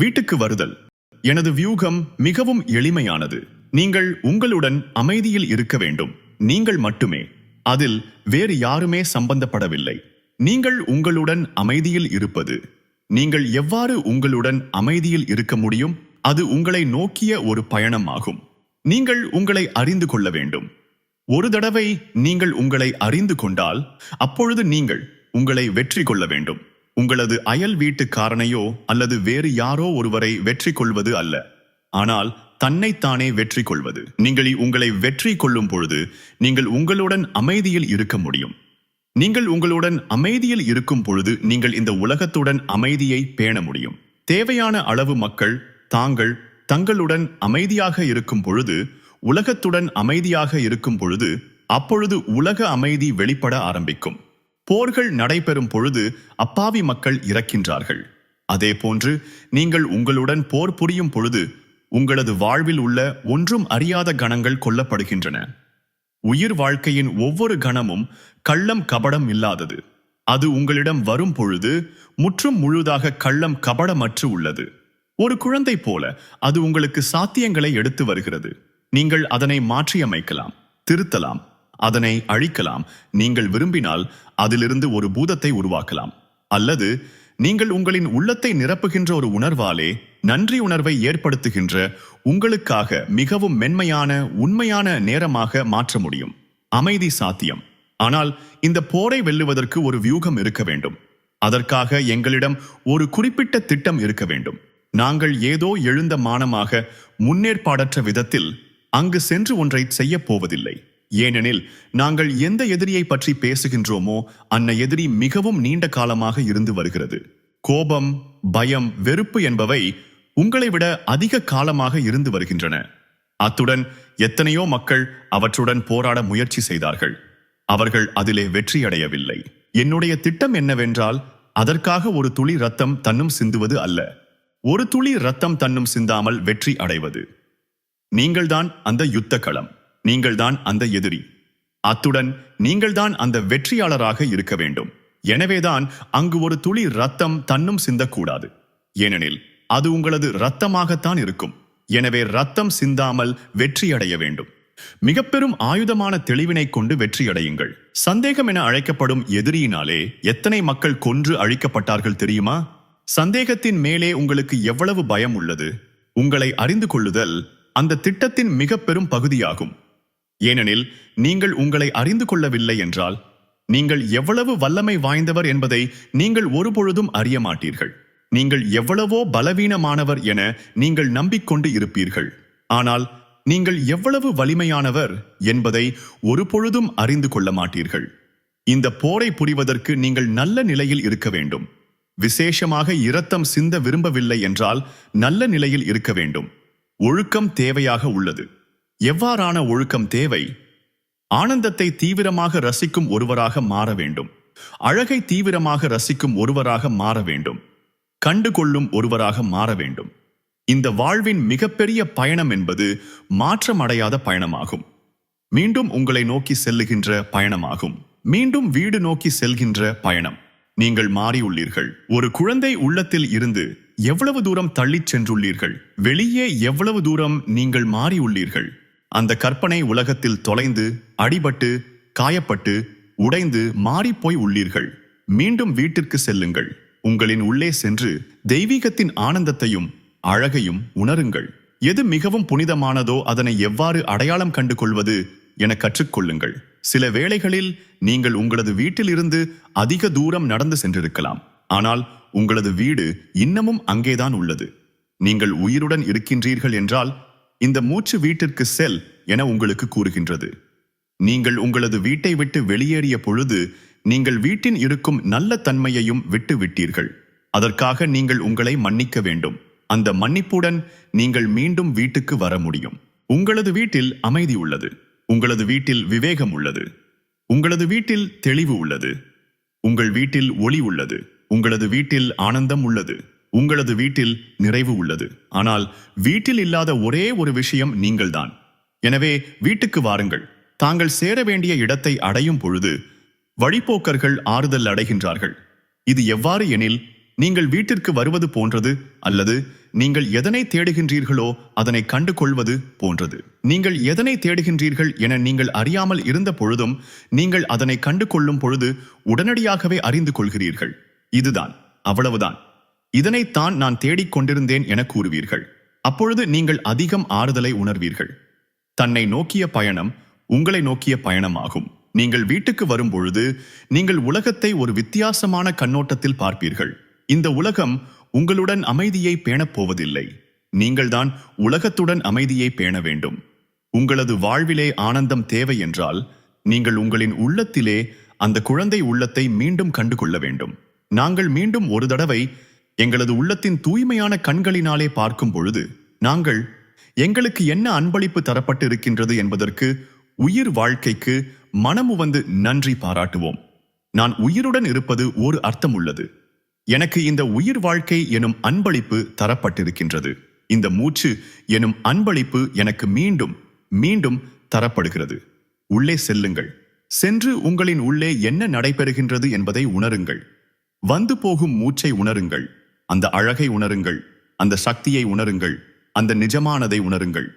வீட்டுக்கு வருதல். எனது வியூகம் மிகவும் எளிமையானது. நீங்கள் உங்களுடன் அமைதியில் இருக்க வேண்டும். நீங்கள் மட்டுமே. அதில் வேறு யாருமே சம்பந்தப்படவில்லை. நீங்கள் உங்களுடன் அமைதியில் இருப்பது. நீங்கள் எவ்வாறு உங்களுடன் அமைதியில் இருக்க முடியும்? அது உங்களை நோக்கிய ஒரு பயணமாகும். நீங்கள் உங்களை அறிந்து கொள்ள வேண்டும். ஒரு தடவை நீங்கள் உங்களை அறிந்து கொண்டால் அப்பொழுது நீங்கள் உங்களை வெற்றி கொள்ள வேண்டும். உங்களது அயல் வீட்டுக்காரனையோ அல்லது வேறு யாரோ ஒருவரை வெற்றி கொள்வது அல்ல. ஆனால் தன்னைத்தானே வெற்றி கொள்வது நீங்கள் உங்களை வெற்றி கொள்ளும் பொழுது நீங்கள் உங்களுடன் அமைதியில் இருக்க முடியும். நீங்கள் உங்களுடன் அமைதியில் இருக்கும் பொழுது நீங்கள் இந்த உலகத்துடன் அமைதியை பேண முடியும். தேவையான அளவு மக்கள் தாங்கள் தங்களுடன் அமைதியாக இருக்கும் பொழுது உலகத்துடன் அமைதியாக இருக்கும் பொழுது அப்பொழுது உலக அமைதி வெளிப்பட ஆரம்பிக்கும். போர்கள் நடைபெறும் பொழுது அப்பாவி மக்கள் இறக்கின்றார்கள். அதே போன்று நீங்கள் உங்களுடன் போர் புரியும் பொழுது உங்களது வாழ்வில் உள்ள ஒன்றும் அறியாத கணங்கள் கொல்லப்படுகின்றன. உயிர் வாழ்க்கையின் ஒவ்வொரு கணமும் கள்ளம் கபடம் இல்லாதது. அது உங்களிடம் வரும் பொழுது முற்றும் முழுதாக கள்ளம் கபடமற்று உள்ளது. ஒரு குழந்தை போல அது உங்களுக்கு சாத்தியங்களை எடுத்து வருகிறது. நீங்கள் அதனை மாற்றியமைக்கலாம் திருத்தலாம். அதனை அழிக்கலாம். நீங்கள் விரும்பினால் அதிலிருந்து ஒரு பூதத்தை உருவாக்கலாம். அல்லது நீங்கள் உங்களின் உள்ளத்தை நிரப்புகின்ற ஒரு உணர்வாலே நன்றி உணர்வை ஏற்படுத்துகின்ற உங்களுக்காக மிகவும் மென்மையான உண்மையான நேரமாக மாற்ற முடியும். அமைதி சாத்தியம். ஆனால் இந்த போரை வெல்லுவதற்கு ஒரு வியூகம் இருக்க வேண்டும். அதற்காக எங்களிடம் ஒரு குறிப்பிட்ட திட்டம் இருக்க வேண்டும். நாங்கள் ஏதோ எழுந்த மானமாக முன்னேற்பாடற்ற விதத்தில் அங்கு சென்று ஒன்றை செய்யப் போவதில்லை. ஏனெனில் நாங்கள் எந்த எதிரியை பற்றி பேசுகின்றோமோ அன்ன எதிரி மிகவும் நீண்ட காலமாக இருந்து வருகிறது. கோபம் பயம் வெறுப்பு என்பவை உங்களை விட அதிக காலமாக இருந்து வருகின்றன. அத்துடன் எத்தனையோ மக்கள் அவற்றுடன் போராட முயற்சி செய்தார்கள். அவர்கள் அதிலே வெற்றியடையவில்லை என்னுடைய திட்டம் என்னவென்றால் அதற்காக ஒரு துளி ரத்தம் தன்னும் சிந்துவது அல்ல. ஒரு துளி ரத்தம் தன்னும் சிந்தாமல் வெற்றி அடைவது. நீங்கள்தான் அந்த யுத்த களம் நீங்கள்தான் அந்த எதிரி. அத்துடன் நீங்கள்தான் அந்த வெற்றியாளராக இருக்க வேண்டும். எனவேதான் அங்கு ஒரு துளி ரத்தம் தன்னும் சிந்தக்கூடாது. ஏனெனில் அது உங்களது ரத்தமாகத்தான் இருக்கும். எனவே ரத்தம் சிந்தாமல் வெற்றியடைய வேண்டும். மிக பெரும் ஆயுதமான தெளிவினை கொண்டு வெற்றியடையுங்கள். சந்தேகம் என அழைக்கப்படும் எதிரியினாலே எத்தனை மக்கள் கொன்று அழிக்கப்பட்டார்கள் தெரியுமா? சந்தேகத்தின் மேலே உங்களுக்கு எவ்வளவு பயம் உள்ளது? உங்களை அறிந்து கொள்ளுதல் அந்த திட்டத்தின் மிக பெரும் பகுதியாகும். ஏனெனில் நீங்கள் உங்களை அறிந்து கொள்ளவில்லை என்றால் நீங்கள் எவ்வளவு வல்லமை வாய்ந்தவர் என்பதை நீங்கள் ஒருபொழுதும் அறிய மாட்டீர்கள் நீங்கள் எவ்வளவோ பலவீனமானவர் என நீங்கள் நம்பிக்கொண்டு இருப்பீர்கள். ஆனால் நீங்கள் எவ்வளவு வலிமையானவர் என்பதை ஒருபொழுதும் அறிந்து கொள்ள மாட்டீர்கள். இந்த போரை புரிவதற்கு நீங்கள் நல்ல நிலையில் இருக்க வேண்டும். விசேஷமாக இரத்தம் சிந்த விரும்பவில்லை என்றால் நல்ல நிலையில் இருக்க வேண்டும். ஒழுக்கம் தேவையாக உள்ளது. எவ்வாறான ஒழுக்கம் தேவை? ஆனந்தத்தை தீவிரமாக ரசிக்கும் ஒருவராக மாற வேண்டும். அழகை தீவிரமாக ரசிக்கும் ஒருவராக மாற வேண்டும். கண்டுகொள்ளும் ஒருவராக மாற வேண்டும். இந்த வாழ்வின் மிகப்பெரிய பயணம் என்பது மாற்றமடையாத பயணமாகும். மீண்டும் உங்களை நோக்கி செல்லுகின்ற பயணமாகும். மீண்டும் வீடு நோக்கி செல்கின்ற பயணம். நீங்கள் மாறியுள்ளீர்கள். ஒரு குழந்தை உள்ளத்தில் இருந்து எவ்வளவு தூரம் தள்ளிச் சென்றுள்ளீர்கள்? வெளியே எவ்வளவு தூரம் நீங்கள் மாறியுள்ளீர்கள்? அந்த கற்பனை உலகத்தில் தொலைந்து அடிபட்டு காயப்பட்டு உடைந்து மாறிப்போய் உள்ளீர்கள். மீண்டும் வீட்டிற்கு செல்லுங்கள். உங்களின் உள்ளே சென்று தெய்வீகத்தின் ஆனந்தத்தையும் அழகையும் உணருங்கள். எது மிகவும் புனிதமானதோ அதனை எவ்வாறு அடையாளம் கண்டு கொள்வது என கற்றுக்கொள்ளுங்கள். சில வேளைகளில் நீங்கள் உங்களது வீட்டிலிருந்து அதிக தூரம் நடந்து சென்றிருக்கலாம். ஆனால் உங்களது வீடு இன்னமும் அங்கேதான் உள்ளது. நீங்கள் உயிருடன் இருக்கின்றீர்கள் என்றால் இந்த மூச்சு வீட்டிற்கு செல் என உங்களுக்கு கூறுகின்றது. நீங்கள் உங்களது வீட்டை விட்டு வெளியேறிய பொழுது நீங்கள் வீட்டின் இருக்கும் நல்ல தன்மையையும் விட்டு விட்டீர்கள் அதற்காக நீங்கள் உங்களை மன்னிக்க வேண்டும். அந்த மன்னிப்புடன் நீங்கள் மீண்டும் வீட்டுக்கு வர முடியும். உங்களது வீட்டில் அமைதி உள்ளது. உங்களது வீட்டில் விவேகம் உள்ளது. உங்களது வீட்டில் தெளிவு உள்ளது. உங்கள் வீட்டில் ஒளி உள்ளது. உங்களது வீட்டில் ஆனந்தம் உள்ளது. உங்களது வீட்டில் நிறைவு உள்ளது. ஆனால் வீட்டில் இல்லாத ஒரே ஒரு விஷயம் நீங்கள்தான். எனவே வீட்டுக்கு வாருங்கள். தாங்கள் சேர வேண்டிய இடத்தை அடையும் பொழுது வழிப்போக்கர்கள் ஆறுதல் அடைகின்றார்கள். இது எவ்வாறு எனில் நீங்கள் வீட்டிற்கு வருவது போன்றது அல்லது நீங்கள் எதனை தேடுகின்றீர்களோ அதனை கண்டு கொள்வது போன்றது. நீங்கள் எதனை தேடுகின்றீர்கள் என நீங்கள் அறியாமல் இருந்த பொழுதும் நீங்கள் அதனை கண்டு கொள்ளும் பொழுது உடனடியாகவே அறிந்து கொள்கிறீர்கள். இதுதான் அவ்வளவுதான். இதனைத்தான் நான் தேடிக் கொண்டிருந்தேன் என கூறுவீர்கள். அப்பொழுது நீங்கள் அதிகம் ஆறுதலை உணர்வீர்கள். தன்னை நோக்கிய பயணம் உங்களை நோக்கிய பயணமாகும். நீங்கள் வீட்டுக்கு வரும்பொழுது நீங்கள் உலகத்தை ஒரு வித்தியாசமான கண்ணோட்டத்தில் பார்ப்பீர்கள். இந்த உலகம் உங்களுடன் அமைதியை பேணப் போவதில்லை. நீங்கள்தான் உலகத்துடன் அமைதியை பேண வேண்டும். உங்களது வாழ்விலே ஆனந்தம் தேவை என்றால் நீங்கள் உங்களின் உள்ளத்திலே அந்த குழந்தை உள்ளத்தை மீண்டும் கண்டு கொள்ள வேண்டும். நாங்கள் மீண்டும் ஒரு தடவை எங்களது உள்ளத்தின் தூய்மையான கண்களினாலே பார்க்கும் பொழுது நாங்கள் எங்களுக்கு என்ன அன்பளிப்பு தரப்பட்டு இருக்கின்றது என்பதற்கு உயிர் வாழ்க்கைக்கு மனமு வந்து நன்றி பாராட்டுவோம். நான் உயிருடன் இருப்பது ஒரு அர்த்தம் உள்ளது. எனக்கு இந்த உயிர் வாழ்க்கை எனும் அன்பளிப்பு தரப்பட்டிருக்கின்றது. இந்த மூச்சு எனும் அன்பளிப்பு எனக்கு மீண்டும் மீண்டும் தரப்படுகிறது. உள்ளே செல்லுங்கள். சென்று உங்களின் உள்ளே என்ன நடைபெறுகின்றது என்பதை உணருங்கள். வந்து போகும் மூச்சை உணருங்கள். அந்த அழகை உணருங்கள் அந்த சக்தியை உணருங்கள் அந்த நிஜமானதை உணருங்கள்.